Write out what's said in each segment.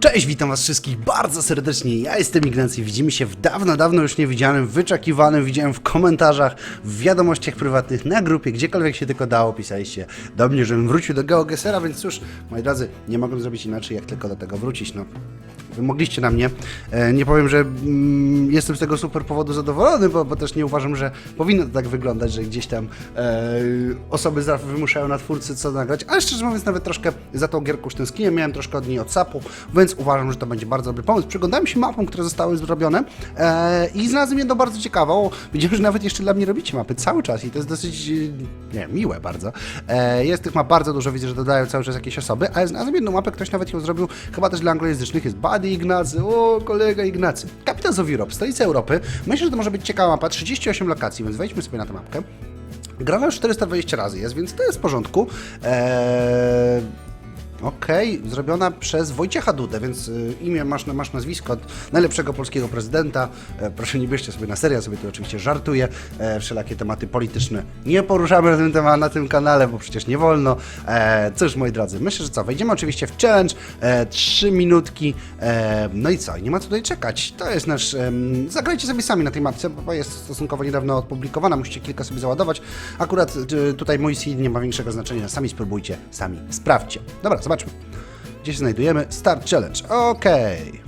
Cześć, witam was wszystkich bardzo serdecznie. Ja jestem Ignacy. Widzimy się w dawno, dawno już niewidzianym, wyczekiwanym. Widziałem w komentarzach, w wiadomościach prywatnych, na grupie, gdziekolwiek się tylko dało. Pisaliście do mnie, żebym wrócił do GeoGesera, więc cóż, moi drodzy, nie mogłem zrobić inaczej, jak tylko do tego wrócić. No, wy mogliście na mnie. E, nie powiem, że mm, jestem z tego super powodu zadowolony, bo, bo też nie uważam, że powinno to tak wyglądać, że gdzieś tam e, osoby za- wymuszają na twórcy co nagrać, ale szczerze mówiąc nawet troszkę za tą gierką tęskniłem, miałem troszkę od niej odsapu, więc uważam, że to będzie bardzo dobry pomysł. Przyglądałem się mapom, które zostały zrobione e, i znalazłem jedną bardzo ciekawą. Widziałem, że nawet jeszcze dla mnie robicie mapy cały czas i to jest dosyć, nie miłe bardzo. Jest tych map bardzo dużo, widzę, że dodają cały czas jakieś osoby, ale znalazłem jedną mapę, ktoś nawet ją zrobił, chyba też dla anglojęzycznych, jest Buddy Ignacy, o kolega Ignacy. Capital of Europe, stolica Europy. Myślę, że to może być ciekawa mapa, 38 lokacji, więc wejdźmy sobie na tę mapkę. Już 420 razy jest, więc to jest w porządku. Eee... Okej, zrobiona przez Wojciecha Dudę, więc y, imię masz, masz nazwisko od najlepszego polskiego prezydenta. E, proszę nie bierzcie sobie na serio, ja sobie tu oczywiście żartuję. E, wszelakie tematy polityczne nie poruszamy na tym, temat, na tym kanale, bo przecież nie wolno. E, cóż, moi drodzy, myślę, że co, wejdziemy oczywiście w challenge, 3 minutki, no i co, nie ma tutaj czekać. To jest nasz, zagrajcie sobie sami na tej mapce, bo jest stosunkowo niedawno opublikowana, musicie kilka sobie załadować. Akurat y, tutaj mój seed nie ma większego znaczenia, sami spróbujcie, sami sprawdźcie. Dobra, zobaczmy. Gdzie się znajdujemy? Start Challenge. Okej.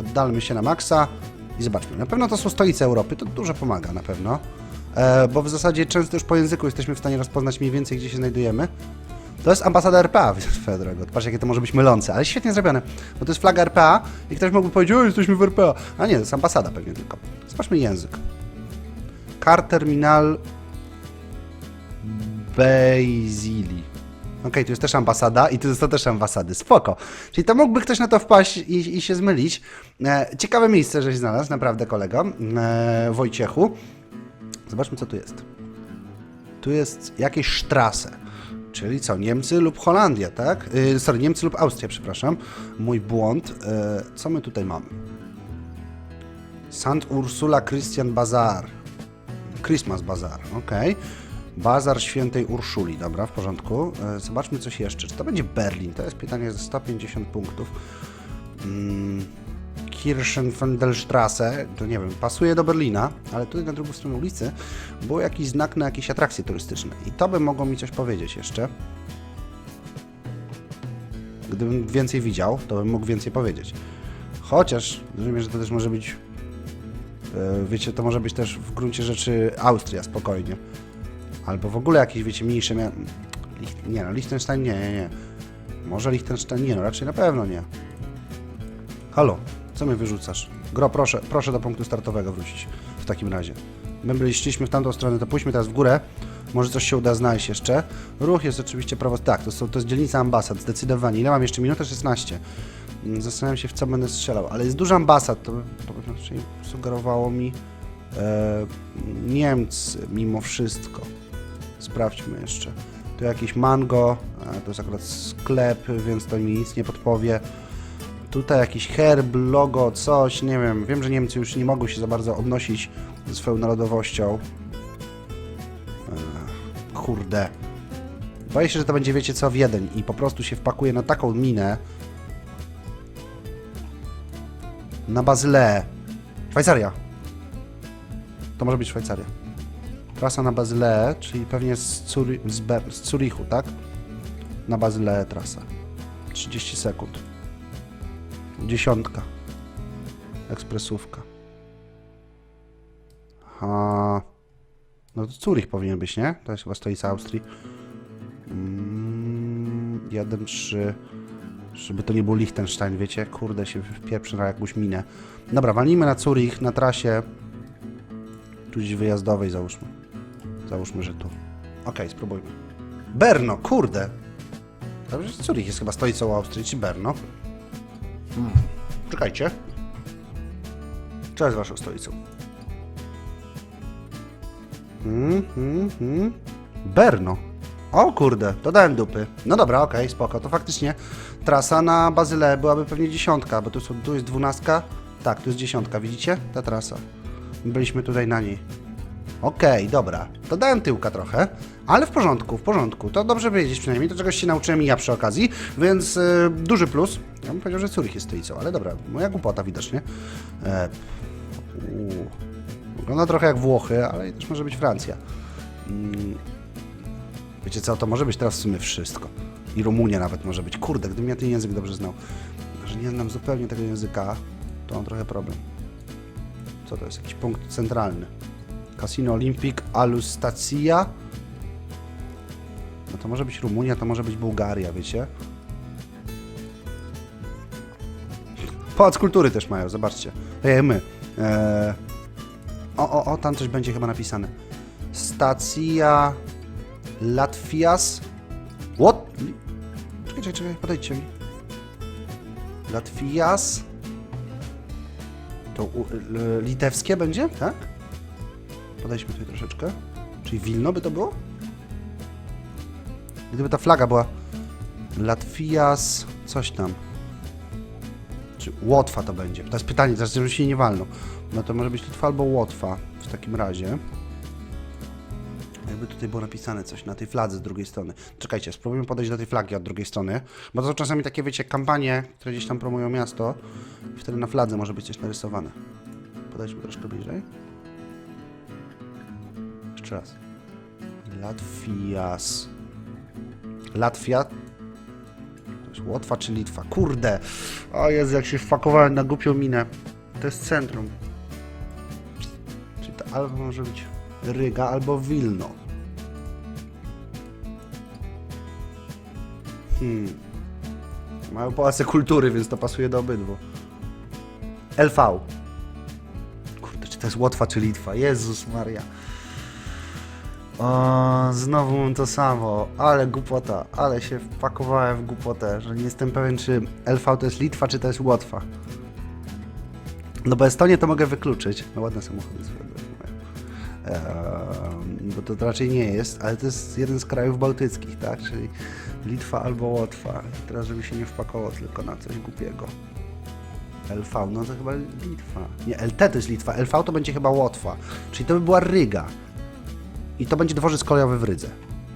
Oddalmy się na maksa i zobaczmy. Na pewno to są stolice Europy, to dużo pomaga na pewno. E, bo w zasadzie często już po języku jesteśmy w stanie rozpoznać mniej więcej, gdzie się znajdujemy. To jest ambasada RPA, swoją drogą. Patrz, jakie to może być mylące, ale świetnie zrobione. Bo to jest flaga RPA i ktoś mógłby powiedzieć, o, jesteśmy w RPA. A nie, to jest ambasada pewnie tylko. Zobaczmy język. Car Terminal Basili. Okej, tu jest też ambasada i tu są też ambasady. Spoko. Czyli to mógłby ktoś na to wpaść i, i się zmylić. E, ciekawe miejsce, żeś znalazł, naprawdę kolego. E, Wojciechu. Zobaczmy, co tu jest. Tu jest jakieś sztrasy. Czyli co, Niemcy lub Holandia, tak? Yy, sorry, Niemcy lub Austria, przepraszam. Mój błąd. E, co my tutaj mamy? Sant Ursula Christian Bazar. Christmas Bazar, okej. Bazar Świętej Urszuli, dobra, w porządku. E, zobaczmy coś jeszcze. Czy to będzie Berlin? To jest pytanie ze 150 punktów. Mm, Kirchenfendelstrasse, to nie wiem, pasuje do Berlina, ale tutaj na drugą stronę ulicy był jakiś znak na jakieś atrakcje turystyczne. I to by mogło mi coś powiedzieć jeszcze. Gdybym więcej widział, to bym mógł więcej powiedzieć. Chociaż, rozumiem, że to też może być E, Wiecie, to może być też w gruncie rzeczy Austria, spokojnie. Albo w ogóle jakieś, wiecie, mniejsze mia... Lich- Nie no, Liechtenstein nie, nie, nie. Może Liechtenstein nie, no raczej na pewno nie. Halo, co mnie wyrzucasz? Gro, proszę, proszę do punktu startowego wrócić w takim razie. My byliśmy w tamtą stronę, to pójdźmy teraz w górę. Może coś się uda znaleźć jeszcze. Ruch jest oczywiście prawo... Tak, to, są, to jest dzielnica ambasad, zdecydowanie. Ile mam jeszcze? Minutę 16. Mm, Zastanawiam się, w co będę strzelał, ale jest dużo ambasad, to, to sugerowało mi e, Niemcy mimo wszystko. Sprawdźmy jeszcze. Tu jakieś mango, to jest akurat sklep, więc to mi nic nie podpowie. Tutaj jakiś herb, logo, coś, nie wiem. Wiem, że Niemcy już nie mogą się za bardzo odnosić ze swoją narodowością. E, kurde. Boję się, że to będzie, wiecie co, Wiedeń i po prostu się wpakuje na taką minę, na Bazyle. Szwajcaria. To może być Szwajcaria. Trasa na Bazyle, czyli pewnie z, Curi z, z Zurichu, tak? Na Bazyle trasa. 30 sekund. Dziesiątka. Ekspresówka. Aha. No to Zurich powinien być, nie? To jest chyba stolica Austrii. Mm, 1, 3. Żeby to nie był Liechtenstein, wiecie? Kurde, się wpieprzy na jakąś minę. Dobra, walnijmy na Zurich, na trasie tu gdzieś wyjazdowej załóżmy. Załóżmy, że tu. Okej, spróbujmy. Berno, kurde! Dobrze, że Zurich jest chyba stolicą Austrii, czy Berno? Hmm. Czekajcie. Co jest waszą stolicą? Hmm, hmm, hmm. Berno. O kurde, dodałem dupy. No dobra, okej, spoko. To faktycznie trasa na Bazyle byłaby pewnie dziesiątka, bo tu, tu jest dwunastka. Tak, tu jest dziesiątka, widzicie? Ta trasa. Byliśmy tutaj na niej. Okej, dobra. Dodałem tyłka trochę, Ale w porządku, w porządku. To dobrze wiedzieć przynajmniej, to czegoś się nauczyłem i ja przy okazji, więc e, duży plus. Ja bym powiedział, że Zurich jest stolicą, ale dobra, moja głupota widocznie. E, wygląda trochę jak Włochy, ale też może być Francja. Mm, wiecie co, to może być teraz w sumie wszystko. I Rumunia nawet może być. Kurde, gdybym ja ten język dobrze znał. Że nie znam zupełnie tego języka, to mam trochę problem. Co to jest? Jakiś punkt centralny. Casino Olympic Alustacja. No to może być Rumunia, to może być Bułgaria, wiecie? Pałac Kultury też mają, zobaczcie. Ej, my. Eee... O, o, o, tam coś będzie chyba napisane. Stacja Latvias. What? Czekaj, czekaj, czekaj, podejdźcie mi. Latvias. To u, litewskie będzie, tak? Podejdźmy tutaj troszeczkę. Czyli Wilno by to było? Gdyby ta flaga była Latvias, coś tam. Czy Łotwa to będzie? To jest pytanie, teraz żebym się nie walnął. No to może być Litwa albo Łotwa w takim razie. Jakby tutaj było napisane coś na tej fladze z drugiej strony. Czekajcie, spróbujmy podejść do tej flagi od drugiej strony. Bo to są czasami takie, wiecie, kampanie, które gdzieś tam promują miasto. Wtedy na fladze może być coś narysowane. Podejdźmy troszkę bliżej. Jeszcze raz. Latvias. Latwia. To jest Łotwa czy Litwa? Kurde! O Jezu, jak się wpakowałem na głupią minę. To jest centrum. Czyli to albo może być Ryga, albo Wilno. Hmm. Mają pałace kultury, więc to pasuje do obydwu. LV. Kurde, czy to jest Łotwa czy Litwa? Jezus Maria. O, znowu mam to samo, ale głupota, ale się wpakowałem w głupotę, że nie jestem pewien, czy LV to jest Litwa, czy to jest Łotwa. No bo Estonię to mogę wykluczyć. No ładne samochody swoje mają. Ehm, bo to raczej nie jest, ale to jest jeden z krajów bałtyckich, tak? Czyli Litwa albo Łotwa. I teraz, żeby się nie wpakowało tylko na coś głupiego. LV, no to chyba Litwa. Nie, LT to jest Litwa, LV to będzie chyba Łotwa. Czyli to by była Ryga. I to będzie dworzec kolejowy w Rydze.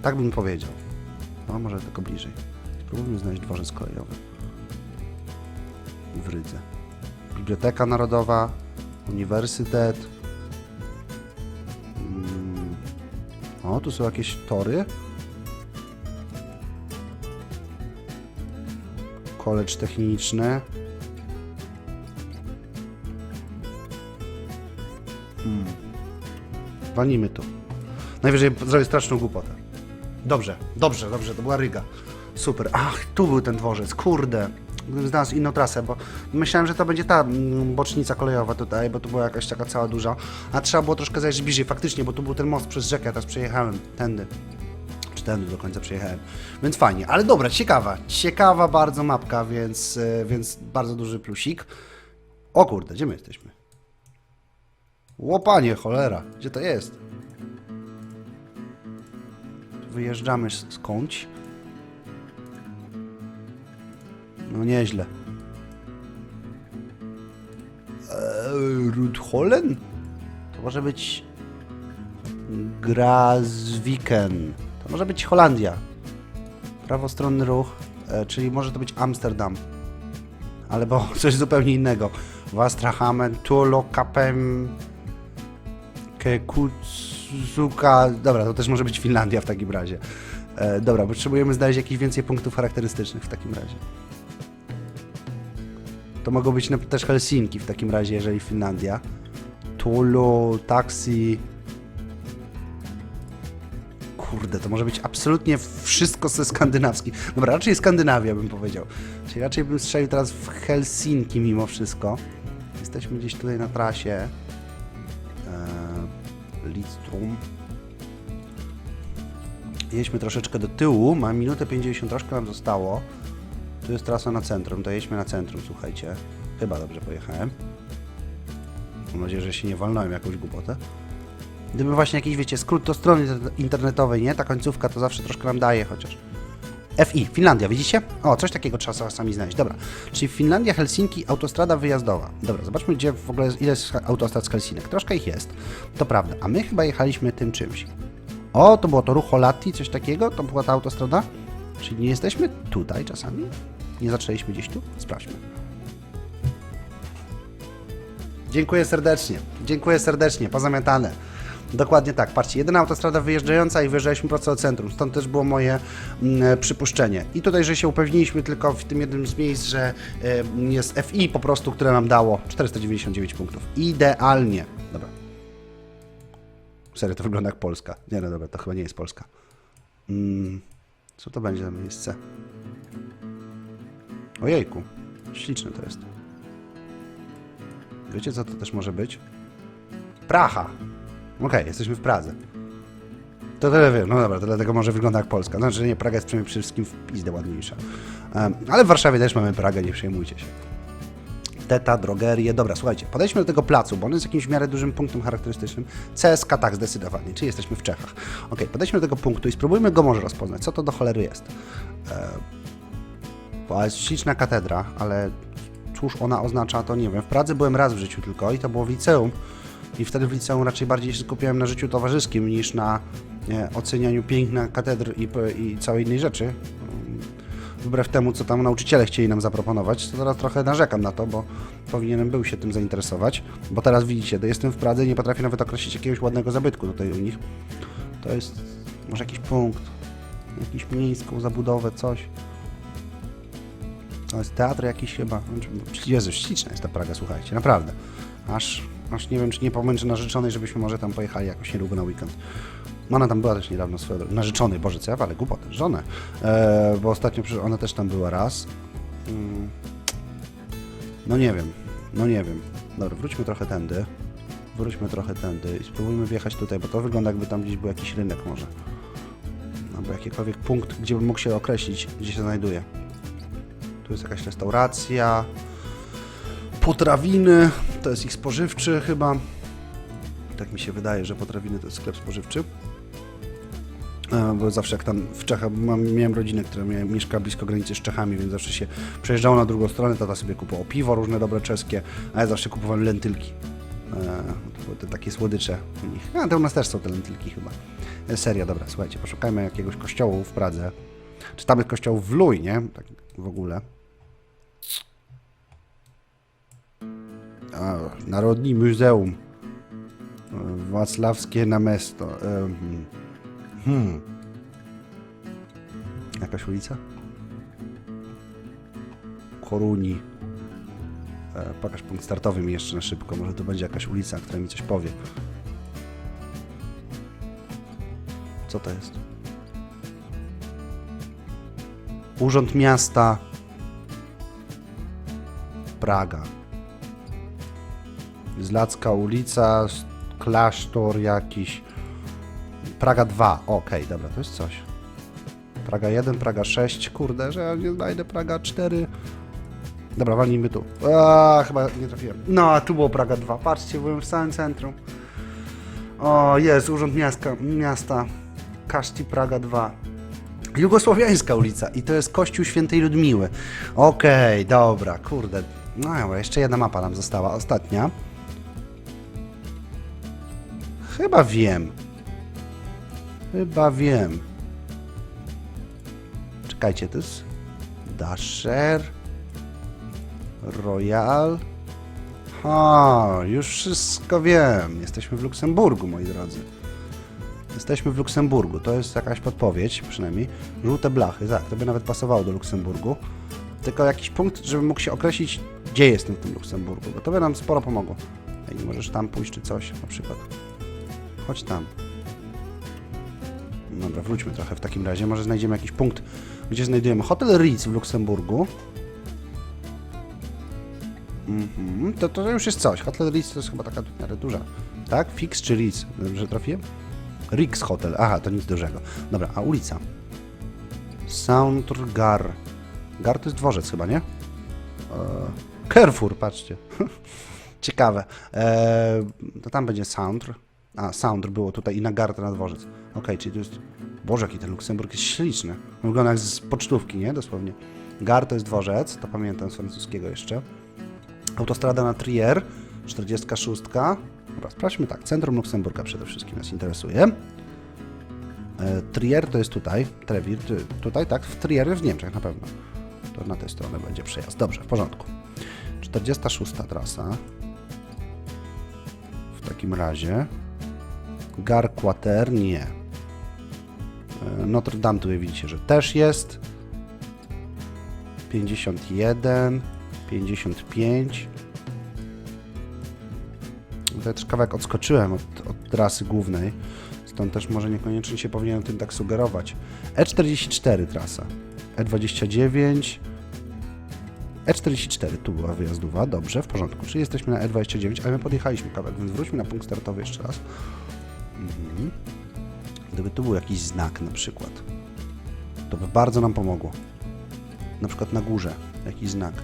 Tak bym powiedział. No, może tylko bliżej. Spróbujmy znaleźć dworzec kolejowy w Rydze. Biblioteka Narodowa, Uniwersytet. Mm. O, tu są jakieś tory. College Techniczny. Hmm. Walnijmy tu. Najwyżej zrobię straszną głupotę. Dobrze, dobrze, dobrze, to była Ryga. Super. Ach, tu był ten dworzec, kurde. Gdybym znalazł inną trasę, bo myślałem, że to będzie ta mm, bocznica kolejowa tutaj, bo tu była jakaś taka cała duża. A trzeba było troszkę zajrzeć bliżej, faktycznie, bo tu był ten most przez rzekę, ja teraz przejechałem tędy. Czy tędy do końca przejechałem. Więc fajnie, ale dobra, ciekawa. Ciekawa bardzo mapka, więc, e, więc bardzo duży plusik. O kurde, gdzie my jesteśmy? Łopanie, cholera, gdzie to jest? Wyjeżdżamy skądś. No nieźle. Eee, Rudhollen? To może być Grazviken. To może być Holandia. Prawostronny ruch, e, czyli może to być Amsterdam. Albo coś zupełnie innego. Wastrahamen, Tulo, Kapem, Kekutsuka. Dobra, to też może być Finlandia w takim razie. E, dobra, potrzebujemy znaleźć jakieś więcej punktów charakterystycznych w takim razie. To mogą być na- też Helsinki w takim razie, jeżeli Finlandia. Tulu, taksi. Kurde, to może być absolutnie wszystko ze skandynawskich. Dobra, raczej Skandynawia bym powiedział. Czyli raczej bym strzelił teraz w Helsinki mimo wszystko. Jesteśmy gdzieś tutaj na trasie. Lidstrom. Jedźmy troszeczkę do tyłu. Mam minutę 50, troszkę nam zostało. Tu jest trasa na centrum, to jedźmy na centrum, słuchajcie. Chyba dobrze pojechałem. Mam nadzieję, że się nie walnąłem jakąś głupotę. Gdyby właśnie jakiś, wiecie, skrót do strony inter- internetowej, nie? Ta końcówka to zawsze troszkę nam daje chociaż. FI, Finlandia, widzicie? O, coś takiego trzeba sami znaleźć. Dobra, czyli Finlandia, Helsinki, autostrada wyjazdowa. Dobra, zobaczmy, gdzie w ogóle ile jest autostrad z Helsinek. Troszkę ich jest, to prawda. A my chyba jechaliśmy tym czymś. O, to było to Rucholati, coś takiego? To była ta autostrada? Czyli nie jesteśmy tutaj czasami? Nie zaczęliśmy gdzieś tu? Sprawdźmy. Dziękuję serdecznie. Dziękuję serdecznie. Pozamiatane. Dokładnie tak. Patrzcie, jedyna autostrada wyjeżdżająca i wyjeżdżaliśmy prosto do centrum. Stąd też było moje mm, przypuszczenie. I tutaj, że się upewniliśmy tylko w tym jednym z miejsc, że e, jest FI po prostu, które nam dało 499 punktów. Idealnie. Dobra. Serio, to wygląda jak Polska. Nie, no dobra, to chyba nie jest Polska. Mm, co to będzie za miejsce? Ojejku, śliczne to jest. Wiecie, co to też może być? Praha. Okej, jesteśmy w Pradze. To tyle wiem, no dobra, to dlatego może wygląda jak Polska. Znaczy, nie, Praga jest przede wszystkim w pizdę ładniejsza. Em, ale w Warszawie też mamy Pragę, nie przejmujcie się. Teta, drogerie. Dobra, słuchajcie, podejdźmy do tego placu, bo on jest jakimś w miarę dużym punktem charakterystycznym. CSK tak, zdecydowanie, czyli jesteśmy w Czechach. Okej, podejdźmy do tego punktu i spróbujmy go może rozpoznać. Co to do cholery jest? E, jest śliczna katedra, ale cóż ona oznacza, to nie wiem. W Pradze byłem raz w życiu tylko i to było w liceum. I wtedy w liceum raczej bardziej się skupiałem na życiu towarzyskim niż na ocenianiu piękna katedr i, i całej innej rzeczy. Wbrew temu, co tam nauczyciele chcieli nam zaproponować, to teraz trochę narzekam na to, bo powinienem był się tym zainteresować. Bo teraz widzicie, jestem w Pradze i nie potrafię nawet określić jakiegoś ładnego zabytku tutaj u nich. To jest może jakiś punkt, jakiś miejską zabudowę, coś. To jest teatr jakiś chyba. Jezu, śliczna jest ta Praga, słuchajcie, naprawdę. Aż, aż nie wiem, czy nie pomęczę narzeczonej, żebyśmy może tam pojechali jakoś niedługo na weekend. Ona tam była też niedawno swoją drogą. Narzeczonej, Boże, co ja walę, głupotę, żonę. E, bo ostatnio ona też tam była raz. Mm. No nie wiem, no nie wiem. Dobra, wróćmy trochę tędy. Wróćmy trochę tędy i spróbujmy wjechać tutaj, bo to wygląda jakby tam gdzieś był jakiś rynek może. Albo jakikolwiek punkt, gdzie bym mógł się określić, gdzie się znajduje. Tu jest jakaś restauracja. Potrawiny. To jest ich spożywczy chyba. Tak mi się wydaje, że Potrawiny to jest sklep spożywczy. E, Bo zawsze jak tam w Czechach, miałem rodzinę, która mieszka blisko granicy z Czechami, więc zawsze się przejeżdżało na drugą stronę, tata sobie kupował piwo różne dobre czeskie, a ja zawsze kupowałem lentylki. E, To te takie słodycze u nich. A to u nas też są te lentylki chyba. E, Seria, dobra, słuchajcie, poszukajmy jakiegoś kościołu w Pradze. Czy tam jest kościoł w Luj, nie? Tak w ogóle. A, Narodni Muzeum. E, Wacławskie na miasto. Em, Hmm. Jakaś ulica? Koruni. E, pokaż punkt startowy mi jeszcze na szybko. Może to będzie jakaś ulica, która mi coś powie. Co to jest? Urząd Miasta Praga. Zlacka ulica, klasztor jakiś. Praga 2. Okej, dobra, to jest coś. Praga 1, Praga 6. Kurde, że ja nie znajdę Praga 4. Dobra, walnijmy tu. A, chyba nie trafiłem. No, a tu było Praga 2. Patrzcie, byłem w samym centrum. O, jest, Urząd Miasta. miasta. Kaszti Praga 2. Jugosłowiańska ulica i to jest Kościół Świętej Ludmiły. Okej, dobra, kurde. No jeszcze jedna mapa nam została, ostatnia. Chyba wiem. Chyba wiem. Czekajcie, to jest Dasher Royal. Ha, już wszystko wiem. Jesteśmy w Luksemburgu, moi drodzy. Jesteśmy w Luksemburgu. To jest jakaś podpowiedź, przynajmniej. Żółte blachy, tak, to by nawet pasowało do Luksemburgu. Tylko jakiś punkt, żebym mógł się określić, gdzie jestem w tym Luksemburgu, bo to by nam sporo pomogło. Nie możesz tam pójść czy coś, na przykład. Chodź tam. Dobra, wróćmy trochę w takim razie. Może znajdziemy jakiś punkt, gdzie znajdujemy Hotel Ritz w Luksemburgu. Mhm, to, to już jest coś. Hotel Ritz to jest chyba taka w miarę duża. Tak? Fix czy Ritz? Dobrze trafiłem? Rix Hotel. Aha, to nic dużego. Dobra, a ulica? Soundgar. Gar to jest dworzec chyba, nie? Eee, Carrefour, patrzcie. Ciekawe. Eee, to tam będzie Soundr. A, Soundr było tutaj i na Gar to na dworzec. Okej, czyli to jest... Boże, jaki ten Luksemburg jest śliczny. Wygląda jak z pocztówki, nie? Dosłownie. Gar to jest dworzec, to pamiętam z francuskiego jeszcze. Autostrada na Trier, 46. Dobra, sprawdźmy tak. Centrum Luksemburga przede wszystkim nas interesuje. E, Trier to jest tutaj, Trevir, tutaj, tak? W Trier w Niemczech na pewno. To na tę stronę będzie przejazd. Dobrze, w porządku. 46 trasa. W takim razie. Gar Quater nie. E, Notre Dame tutaj widzicie, że też jest. 51, 55. Tutaj też kawałek odskoczyłem od, od trasy głównej, stąd też może niekoniecznie się powinienem tym tak sugerować. E44 trasa, E29, E44 tu była wyjazdowa, dobrze, w porządku, czyli jesteśmy na E29, ale my podjechaliśmy kawałek, więc wróćmy na punkt startowy jeszcze raz. Mhm. Gdyby tu był jakiś znak na przykład, to by bardzo nam pomogło. Na przykład na górze jakiś znak.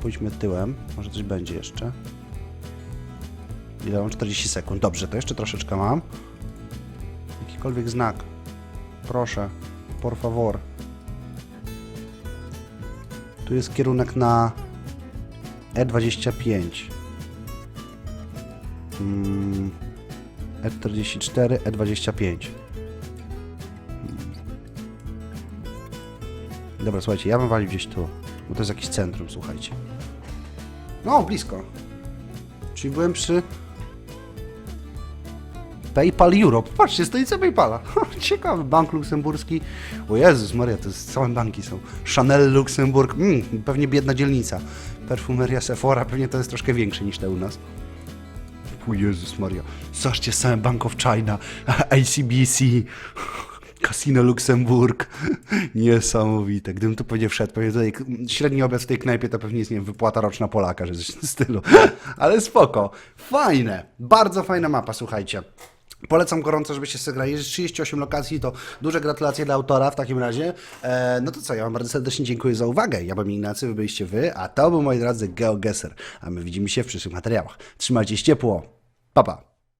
Pójdźmy tyłem, może coś będzie jeszcze. Ile mam? 40 sekund. Dobrze, to jeszcze troszeczkę mam. Jakikolwiek znak. Proszę. Por favor. Tu jest kierunek na E25. Mm, E44, E25. Dobra, słuchajcie, ja bym walił gdzieś tu, bo to jest jakieś centrum, słuchajcie. No, blisko. Czyli byłem przy PayPal Europe. Patrzcie, stolica PayPala. Ciekawy, bank luksemburski. O Jezus Maria, to jest, całe banki są. Chanel Luksemburg, mm, pewnie biedna dzielnica. Perfumeria Sephora, pewnie to jest troszkę większe niż te u nas. O Jezus Maria, zobaczcie, same Bank of China, ICBC, Casino Luksemburg. Niesamowite. Gdybym tu pewnie wszedł, pewnie średni obiad w tej knajpie to pewnie jest, nie wiem, wypłata roczna Polaka, że coś w tym stylu. Ale spoko. Fajne. Bardzo fajna mapa, słuchajcie. Polecam gorąco, żebyście sobie grali. Jest 38 lokacji, to duże gratulacje dla autora w takim razie. E, no to co, ja wam bardzo serdecznie dziękuję za uwagę. Ja byłem Ignacy, wy byliście wy, a to był, moi drodzy, GeoGuessr. A my widzimy się w przyszłych materiałach. Trzymajcie się ciepło. Pa, pa.